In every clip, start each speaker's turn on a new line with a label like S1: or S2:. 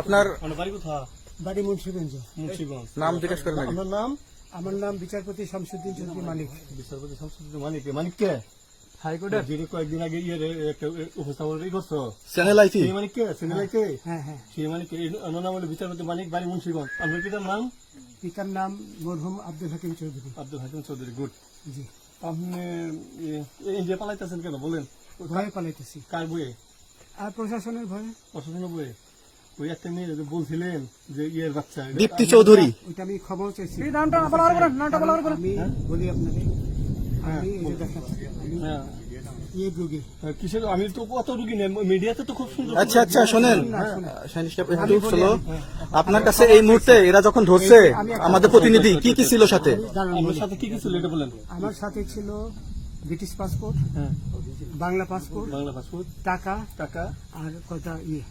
S1: আপনার
S2: বাড়ি
S3: মুন্সিগঞ্জ
S2: মুন্সিগঞ্জ
S1: নাম জিজ্ঞেস করেন।
S2: আপনার নাম
S3: আমার নাম বিচারপতি শামসুদ্দিন চৌধুরী মালিক
S2: বিচারপতি শামসুদ্দিন মানিক মানিক কে হাইকোর্টের যিনি কয়েকদিন আগে ইয়ে একটা উপস্থাপন করছ
S1: চ্যানেল আইটি
S2: সেই মানিক কে
S3: হ্যাঁ হ্যাঁ
S2: সেই মানিক নাম হলো বিচারপতি মানিক বাড়ি মুন্সিগঞ্জ আপনার পিতার নাম
S3: পিতার নাম মরহুম আব্দুল হাকিম চৌধুরী
S2: আব্দুল হাকিম চৌধুরী গুড
S3: জি
S2: আপনি ইন্ডিয়া পালাইতেছেন কেন বলেন
S3: পালাইতেছি
S2: কার বইয়ে
S3: আর প্রশাসনের ভয়ে?
S2: প্রশাসন বইয়ে ওই একটা মেয়ে বলছিলেন যে ইয়ের বাচ্চা
S1: দীপ্তি চৌধুরী।
S3: ওইটা আমি ক্ষমাও চাইছি।
S4: নামটা বলা হবে নামটা বলা হবে
S3: আমি বলি আপনাকে আমি এই যে দেখেন আমি
S2: হ্যাঁ।
S3: রোগী।
S2: কিসের আমি তো অত রুগী নেই মিডিয়াতে তো খুব সুন্দর
S1: আচ্ছা আচ্ছা শোনেন। শোনো। আপনার কাছে এই মুহূর্তে এরা যখন ধরছে আমাদের প্রতিনিধি কি কি ছিল সাথে?
S3: বলি।
S2: সাথে কি কি ছিল এটা বলেন।
S3: আমার সাথে ছিল ব্রিটিশ পাসপোর্ট
S2: হ্যাঁ।
S3: বাংলা পাসপোর্ট
S2: বাংলা পাসপোর্ট
S3: টাকা
S2: টাকা
S3: আর কটা ইয়ে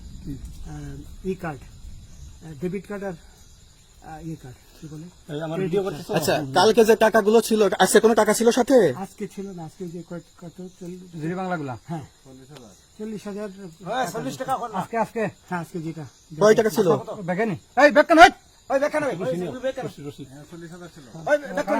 S3: ই কার্ড ডেবিট কার্ড আর ইয়ে কার্ড কি বলে?
S2: এই আমার ভিডিও করতেছো?
S1: আচ্ছা কালকে যে টাকাগুলো ছিল আজকে কোনো টাকা ছিল সাথে?
S3: আজকে ছিল না আজকে যে কত চল্লিশ
S4: জিরি বাংলা গুলা
S3: হ্যাঁ। চল্লিশ হাজার।
S4: চল্লিশ টাকা আজকে আজকে
S3: হ্যাঁ আজকে যেটা।
S1: কয় টাকা ছিল?
S4: বেগানি এই বেগান ওই ওই বেগান ওই বেগান এই বেগান